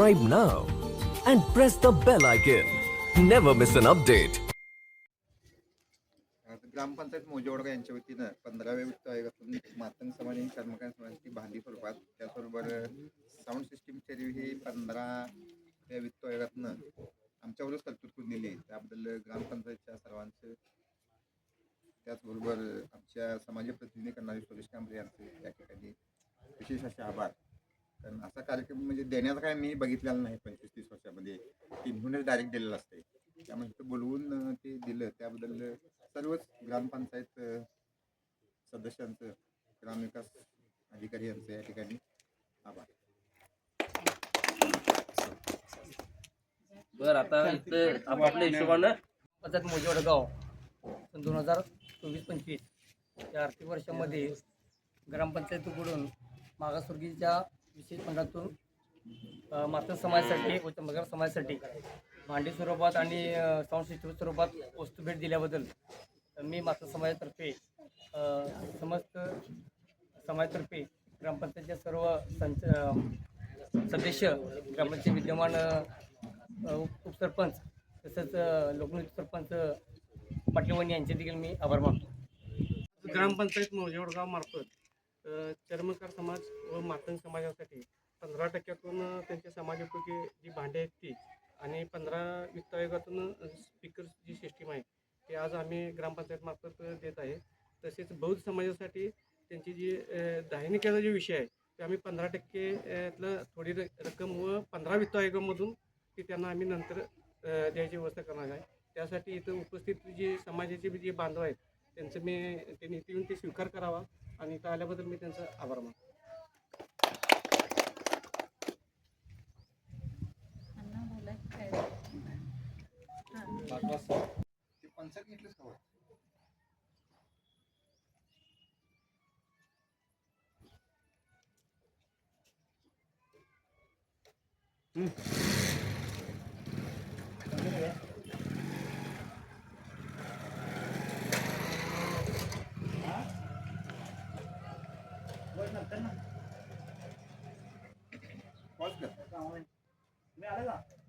subscribe now and press the bell icon. Never miss an update. ग्रामपंचायत मोजेवडगा यांच्या वतीनं पंधराव्या वित्त आयोगातून मातंग समाज आणि कर्मकांड समाजाची भांडी स्वरूपात त्याचबरोबर साऊंड सिस्टीमची ही पंधराव्या वित्त आयोगातनं आमच्यावरच तरतूद करून दिली त्याबद्दल ग्रामपंचायतच्या सर्वांचं त्याचबरोबर आमच्या समाजप्रतिनिधी करणारे सुरेश कांबळे यांचे या ठिकाणी विशेष असे आभार कारण असा कार्यक्रम म्हणजे देण्याचा काय मी बघितलेला नाही पंचवीस तीस वर्षामध्ये. टीमहूनच डायरेक्ट दिलेला असते. त्यामुळे इथं बोलवून ते दिलं. त्याबद्दल सर्वच ग्रामपंचायत सदस्यांचं ग्रामविकास अधिकारी यांचं या ठिकाणी आभार. बर आता इथं आपापल्या हिशोबानं पंचायत मोजेवाड गाव सन दोन हजार चोवीस पंचवीस या आर्थिक वर्षामध्ये ग्रामपंचायतीकडून मागासवर्गीयच्या विशेष फंडातून मात्र समाजासाठी व चंबगर समाजासाठी भांडी स्वरूपात आणि अ, साऊंड सिस्टम स्वरूपात वस्तू भेट दिल्याबद्दल मी मात्र समाजातर्फे समस्त समाजातर्फे ग्रामपंचायतच्या सर्व संच सदस्य ग्रामपंचायत विद्यमान उपसरपंच तसंच लोकनृत्य लोकनियुक्त सरपंच पाटलवणी यांचे देखील मी आभार मानतो. ग्रामपंचायत मोजेवडगाव मार्फत चर्मकार समाज व मातंग समाजासाठी पंधरा टक्क्यातून त्यांच्या समाजापैकी जी भांडी आहेत ती आणि पंधरा वित्त आयोगातून स्पीकर जी सिस्टीम आहे ती आज आम्ही ग्रामपंचायत मार्फत देत आहे. तसेच बौद्ध समाजासाठी त्यांची जी दाहिनिक्याचा जो विषय आहे ते आम्ही पंधरा टक्के थोडी र- रक्कम व पंधरा वित्त आयोगामधून ती त्यांना आम्ही नंतर द्यायची व्यवस्था करणार आहे. त्यासाठी इथं उपस्थित जे समाजाचे जे बांधव आहेत त्यांचं मी त्यांनी येऊन ते स्वीकार करावा. आणि इथं आल्याबद्दल मी त्यांचा आभार मानतो. ते पॉज कर. तुम्ही आले का?